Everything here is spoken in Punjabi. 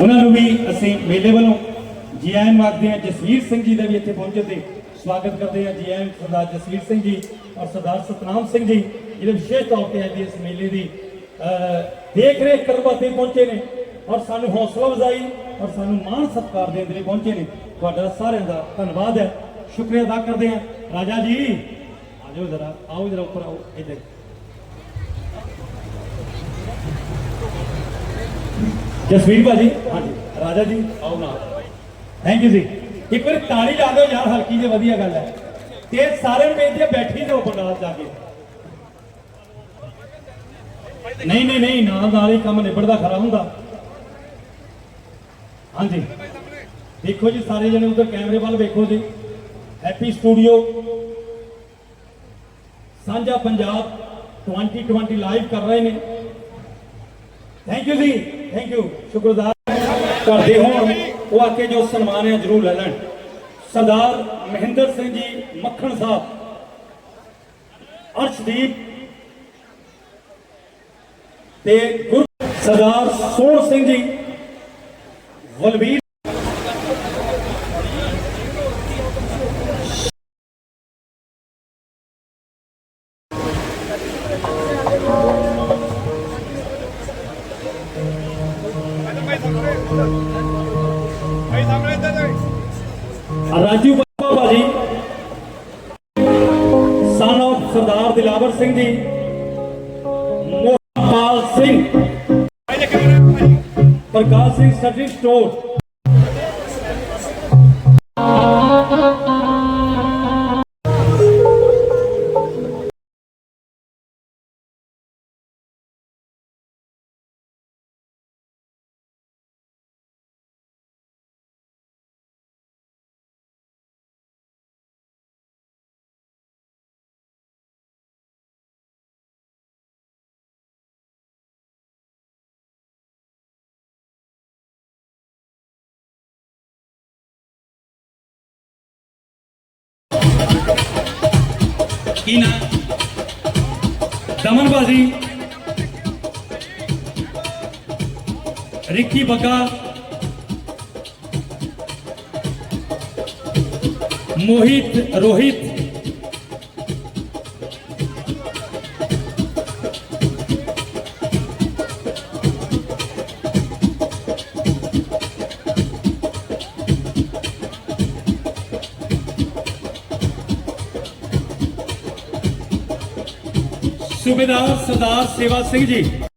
ਉਹਨਾਂ ਨੂੰ ਵੀ ਅਸੀਂ ਮੇਲੇ ਵੱਲੋਂ ਜੀ ਆਇਆਂ ਨੂੰ ਆਖਦੇ ਹਾਂ ਜਸਵੀਰ ਸਿੰਘ ਜੀ ਦਾ ਵੀ ਇੱਥੇ ਪਹੁੰਚੇ ਤੇ ਸਵਾਗਤ ਕਰਦੇ ਹਾਂ। ਜੀ ਆਇਆਂ ਸਰਦਾਰ ਜਸਵੀਰ ਸਿੰਘ ਜੀ ਔਰ ਸਰਦਾਰ ਸਤਨਾਮ ਸਿੰਘ ਜੀ, ਜਿਹੜੇ ਵਿਸ਼ੇਸ਼ ਤੌਰ ਤੇ ਅੱਜ ਇਸ ਮੇਲੇ ਦੀ ਦੇਖ ਰੇਖ ਕਰਨ ਵਾਸਤੇ ਪਹੁੰਚੇ ਨੇ ਔਰ ਸਾਨੂੰ ਹੌਸਲਾ ਵਜ਼ਾਈ ਔਰ ਸਾਨੂੰ ਮਾਣ ਸਤਿਕਾਰ ਦੇਣ ਦੇ ਲਈ ਪਹੁੰਚੇ ਨੇ। ਤੁਹਾਡਾ ਸਾਰਿਆਂ ਦਾ ਧੰਨਵਾਦ ਹੈ। ਸ਼ੁਕਰੀਆ ਅਦਾ ਕਰਦੇ ਹਾਂ। ਰਾਜਾ ਜੀ ਆਜੋ ਜ਼ਰਾ, ਆਓ ਜ਼ਰਾ ਉੱਪਰ ਆਓ ਇੱਧਰ। ਜਸਵੀਰ ਭਾਜੀ, ਹਾਂਜੀ, ਰਾਜਾ ਜੀ। ਆਓ ਨਾ ਥੈਂਕ ਯੂ ਜੀ। ਇੱਕ ਵਾਰ ਤਾੜੀ ਲਾ ਦਿਓ ਯਾਰ, ਹਲਕੀ ਜਿਹੀ ਵਧੀਆ ਗੱਲ ਹੈ। ਤੇ ਸਾਰਿਆਂ ਨੂੰ ਬੇਨਤੀ ਬੈਠੀ ਜਾਓ ਪੰਡਾਲ ਜਾ ਕੇ। ਨਹੀਂ ਨਹੀਂ ਨਹੀਂ, ਨਾਲ ਨਾਲ ਹੀ ਕੰਮ ਨਿਬੜਦਾ ਖਰਾ ਹੁੰਦਾ। ਹਾਂਜੀ। ਦੇਖੋ ਜੀ, ਸਾਰੇ ਜਣੇ ਉਧਰ ਕੈਮਰੇ ਵੱਲ ਵੇਖੋ ਜੀ। ਹੈਪੀ ਸਟੂਡੀਓ ਸਾਂਝਾ ਪੰਜਾਬ 2020 ਲਾਈਵ ਕਰ ਰਹੇ ਨੇ। ਥੈਂਕ ਯੂ ਜੀ। ਥੈਂਕ ਯੂ ਸ਼ੁਕਰਗੁਜ਼ਾਰ ਕਰਦੇ ਹੋਣ। ਉਹ ਆ ਜੋ ਸਨਮਾਨ ਹੈ ਜਰੂਰ ਲੈ ਲੈਣ। ਸਰਦਾਰ ਮਹਿੰਦਰ ਸਿੰਘ ਜੀ ਮੱਖਣ ਸਾਹਿਬ। ਅਰਸ਼ਦੀਪ ਤੇ ਗੁਰ ਸਰਦਾਰ ਸੋਹਣ ਸਿੰਘ ਜੀ। ਵਲਵੀਰ ਰਾਜੂ ਬਾਬਾ ਭਾਜੀ। ਸਨ of Sardar Dilawar Singh ji. Mohpal Singh. Prakash Singh study store. ਕੀ ਨਾ? ਦਮਨ ਬਾਜੀ ਰਿੱਕੀ ਬੱਗਾ। ਮੋਹਿਤ ਰੋਹਿਤ। ਸੂਬੇਦਾਰ ਸਰਦਾਰ ਸੇਵਾ ਸਿੰਘ ਜੀ।